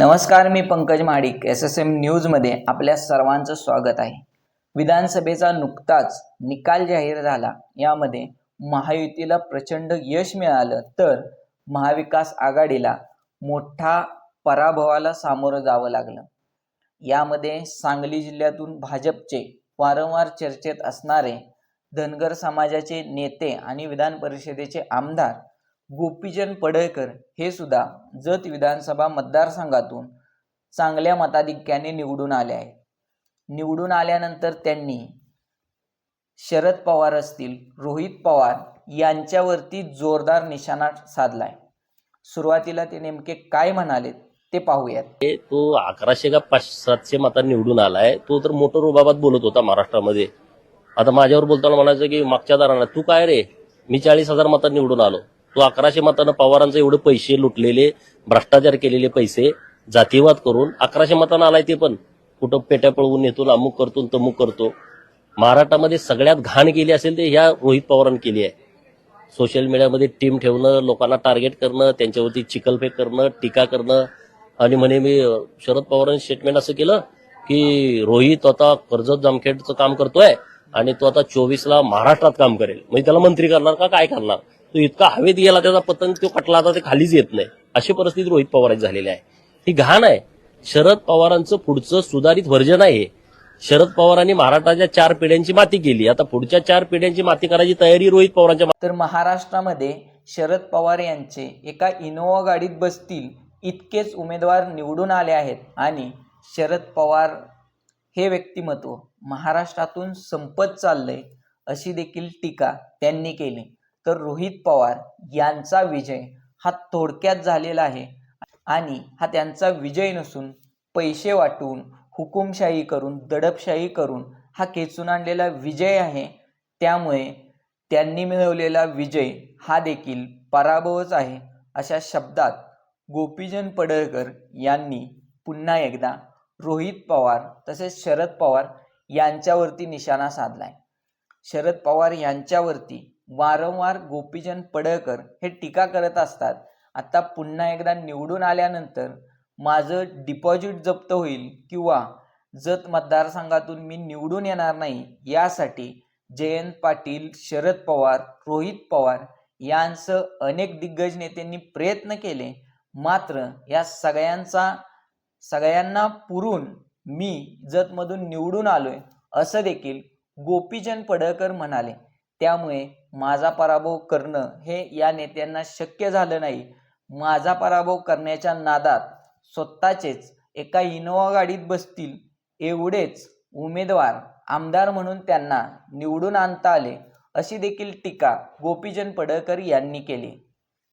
नमस्कार मी Pankaj Madik S S M न्यूजमध्ये आपल्या सर्वांचं स्वागत आहे. विधानसभेचा नुकताच निकाल जाहीर झाला. यामध्ये महायुतीला प्रचंड यश मिळालं तर महाविकास आघाडीला मोठा पराभवाला सामोरं जावं लागलं. यामध्ये सांगली जिल्ह्यातून भाजपचे वारंवार चर्चेत असणारे धनगर समाजाचे नेते आणि विधान परिषदेचे आमदार गोपीचंद पडळकर हे सुद्धा जत विधानसभा मतदारसंघातून चांगल्या मताधिक्याने निवडून आले आहेत. निवडून आल्यानंतर त्यांनी शरद पवार असतील रोहित पवार यांच्यावरती जोरदार निशाणा साधलाय. सुरुवातीला ते नेमके काय म्हणाले ते पाहूयात. ते तो अकराशे का पाच सातशे मतांनी निवडून आलाय. तो तर मोटर रुबाबात बोलत होता महाराष्ट्रामध्ये. आता माझ्यावर बोलताना म्हणायचं की मागच्या दाराला तू काय रे? मी चाळीस हजार मतांनी निवडून आलो. तो अकराशे मतानं पवारांचे एवढे पैसे लुटलेले भ्रष्टाचार केलेले पैसे जातीवाद करून अकराशे मतानं आलाय ते पण. कुठं पेट्या पळवून नेतो अमुक करतो तमुक करतो. महाराष्ट्रामध्ये सगळ्यात घाण केली असेल ते ह्या रोहित पवारांनी केली आहे. सोशल मीडियामध्ये टीम ठेवणं लोकांना टार्गेट करणं त्यांच्यावरती चिकलफेक करणं टीका करणं. आणि म्हणे मी शरद पवारांनी स्टेटमेंट असं केलं की रोहित आता कर्जत जामखेडचं काम करतोय आणि तो आता चोवीसला महाराष्ट्रात काम करेल. म्हणजे त्याला मंत्री करणार का काय करणार? तो इतका हवेत गेला त्याचा पतंग तो कटला आता ते खालीच येत नाही. अशी परिस्थिती रोहित पवारांची झालेली आहे. ही घाण आहे. शरद पवारांचं पुढचं सुधारित व्हर्जन आहे शरद पवारांनी महाराष्ट्राच्या चार पिढ्यांची माती केली. आता पुढच्या चार पिढ्यांची माती करायची तयारी रोहित पवारांच्या तर महाराष्ट्रामध्ये शरद पवार यांचे एका इनोवा गाडीत बसतील इतकेच उमेदवार निवडून आले आहेत. आणि शरद पवार हे व्यक्तिमत्व महाराष्ट्रातून संपत चाललंय अशी देखील टीका त्यांनी केली. तर रोहित पवार यांचा विजय हा थोडक्यात झालेला आहे. आणि हा त्यांचा विजय नसून पैसे वाटून हुकुमशाही करून दडपशाही करून हा खेचून आणलेला विजय आहे. त्यामुळे त्यांनी मिळवलेला विजय हा देखील पराभवच आहे अशा शब्दात गोपीजन पडळकर यांनी पुन्हा एकदा रोहित पवार तसेच शरद पवार यांच्यावरती निशाणा साधलाय. शरद पवार यांच्यावरती वारंवार गोपीचंद पडळकर हे टीका करत असतात. आता पुन्हा एकदा निवडून आल्यानंतर माझं डिपॉझिट जप्त होईल किंवा जत मतदारसंघातून मी निवडून येणार नाही यासाठी जयंत पाटील शरद पवार रोहित पवार यांसह अनेक दिग्गज नेत्यांनी प्रयत्न केले. मात्र या सगळ्यांचा सगळ्यांना पुरून मी जतमधून निवडून आलोय असं देखील गोपीचंद पडळकर म्हणाले. त्यामुळे माझा पराभव करणं हे या नेत्यांना शक्य झालं नाही. माझा पराभव करण्याच्या नादात स्वतःचेच एका इनोवा गाडीत बसतील एवढेच उमेदवार आमदार म्हणून त्यांना निवडून आणता आले अशी देखील टीका गोपीचंद पडळकर यांनी केली.